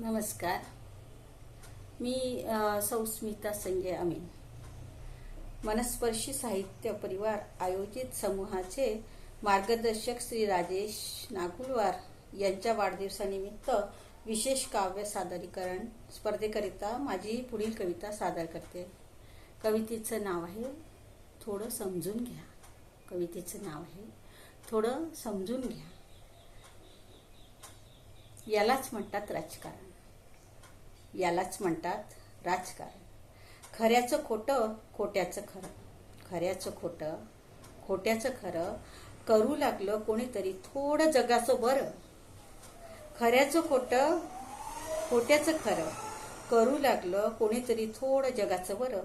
नमस्कार. मी सौस्मिता संजय अमीन. मनस्पर्शी साहित्य परिवार आयोजित समूहाचे मार्गदर्शक श्री राजेश नागुलवार यांच्या वाढदिवसानिमित्त विशेष काव्य सादरीकरण स्पर्धेकरिता माझी पुढील कविता सादर करते. कवितेचं नाव आहे थोडं समजून घ्या. कवितेचं नाव आहे थोडं समजून घ्या. यालाच म्हणतात राजकारण. यालाच म्हणतात राजकारण. खऱ्याचं खोटं खोट्याचं खरं. खऱ्याचं खोटं खोट्याचं खरं करू लागलं कोणीतरी थोडं जगाचं बरं. खऱ्याचं खोटं खोट्याचं खरं करू लागलं कोणीतरी थोडं जगाचं बरं.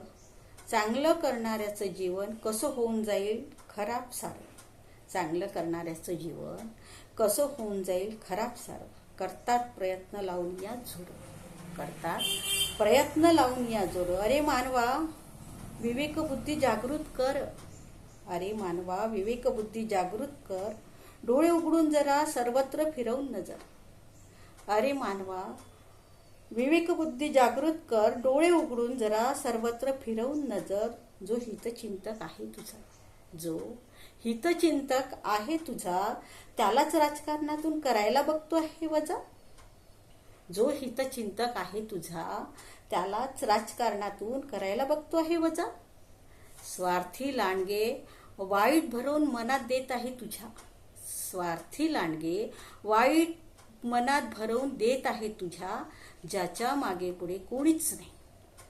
चांगलं करणाऱ्याचं जीवन कसं होऊन जाईल? खराब सारं. चांगलं करणाऱ्याचं जीवन कसं होऊन जाईल? खराब सारं. करतात प्रयत्न लावून या झोर करतात. प्रयत्न लावून या जोर. अरे मानवा विवेकबुद्धी जागृत कर. अरे मानवा विवेकबुद्धी जागृत कर. डोळे उघडून जरा सर्वत्र फिरवून नजर. अरे मानवा विवेकबुद्धी जागृत कर. डोळे उघडून जरा सर्वत्र फिरवून नजर. जो हितचिंतक आहे तुझा. जो हितचिंतक आहे तुझा त्यालाच राजकारणातून करायला बघतो आहे वजा. जो हितचिंतक आहे तुझा त्यालाच राजकारणातून करायला बघतो आहे वजा. स्वार्थी लांडगे वाईट भरवून मनात देत आहे तुझ्या. स्वार्थी लांडगे वाईट मनात भरवून देत आहे तुझ्या. ज्याच्या मागे पुढे कोणीच नाही.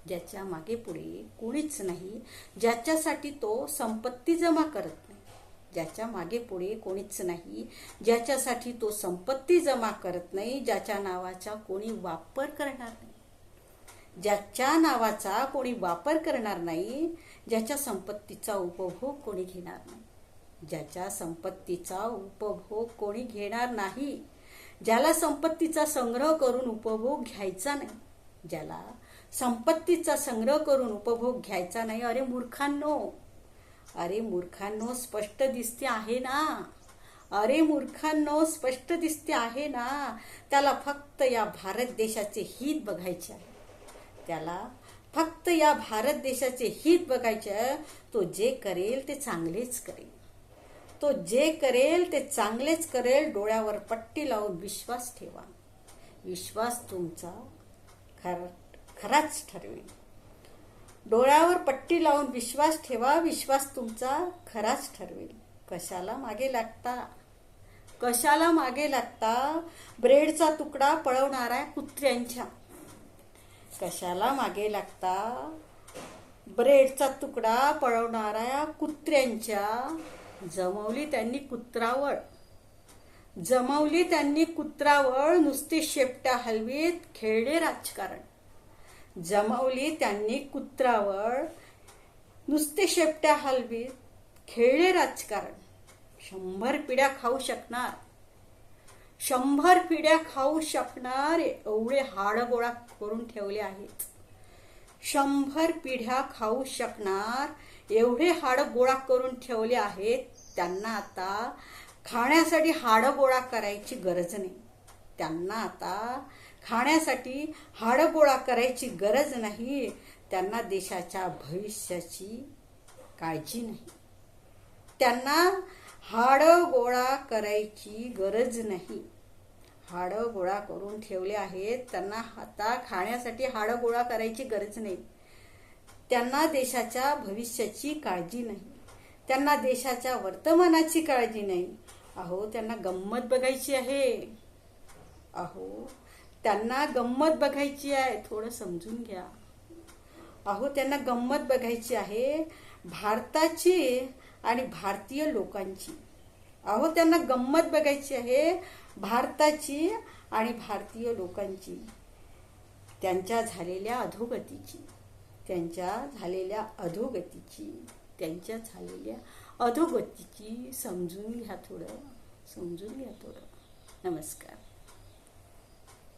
ज्याच्या मागे पुढे कोणीच नाही. ज्याच्यासाठी तो संपत्ती जमा करत ज्याच्या मागे पुढे कोणीच नाही. ज्याच्यासाठी तो संपत्ती जमा करत नाही ज्याच्या नावाचा कोणी वापर करणार नाही. ज्याच्या नावाचा कोणी वापर करणार नाही ज्याच्या संपत्तीचा उपभोग कोणी घेणार नाही. ज्याच्या संपत्तीचा उपभोग कोणी घेणार नाही ज्याला संपत्तीचा संग्रह करून उपभोग घ्यायचा नाही ज्याला संपत्तीचा संग्रह करून उपभोग घ्यायचा नाही. अरे मूर्खांनो अरे मूर्खांनो स्पष्ट दिसते आहे ना? अरे मूर्खांनो स्पष्ट दिसते आहे ना? त्याला फक्त या भारत देशाचे हित बघायचे आहे. त्याला फक्त या भारत देशाचे हित बघायचे तो जे करेल ते चांगलेच करेल. तो जे करेल ते चांगलेच करेल डोळ्यावर पट्टी लावून विश्वास ठेवा. विश्वास तुमचा खर खराच ठरवेल. डोळ्यावर पट्टी लावून विश्वास ठेवा विश्वास तुमचा खराच ठरवेल. कशाला मागे लागता? कशाला मागे लागता? ब्रेडचा तुकडा पळवणाऱ्या कुत्र्यांच्या. कशाला मागे लागता? ब्रेडचा तुकडा पळवणाऱ्या कुत्र्यांच्या. जमवली त्यांनी कुत्रावळ. जमवली त्यांनी कुत्रावळ नुसते शेपट्या हलवीत खेळले राजकारण. जमवली त्यांनी कुत्रावळ नुसते शेपट्या हलवीत. खेळले राजकारण. शंभर पिढ्या खाऊ शकणार. शंभर पिढ्या खाऊ शकणार एवढे हाड गोळा करून ठेवले आहेत. शंभर पिढ्या खाऊ शकणार एवढे हाड गोळा करून ठेवले आहेत. त्यांना आता खाण्यासाठी हाड गोळा करायची गरज नाही. त्यांना आता खाण्यासाठी हाडं गोळा करायची गरज नाही. त्यांना देशाच्या भविष्याची काळजी नाही. त्यांना हाडं गोळा करायची गरज नाही. हाडं गोळा करून ठेवले आहेत. त्यांना आता खाण्यासाठी हाडं गोळा करायची गरज नाही. त्यांना देशाच्या भविष्याची काळजी नाही. त्यांना देशाच्या वर्तमानाची काळजी नाही. अहो त्यांना गंमत बघायची आहे. अहो त्यांना गंमत बघायची आहे. थोडं समजून घ्या. अहो त्यांना गंमत बघायची आहे भारताची आणि भारतीय लोकांची. अहो त्यांना गंमत बघायची आहे भारताची आणि भारतीय लोकांची. त्यांच्या झालेल्या अधोगतीची. त्यांच्या झालेल्या अधोगतीची. त्यांच्या झालेल्या अधोगतीची. समजून घ्या थोडं. समजून घ्या थोडं. नमस्कार.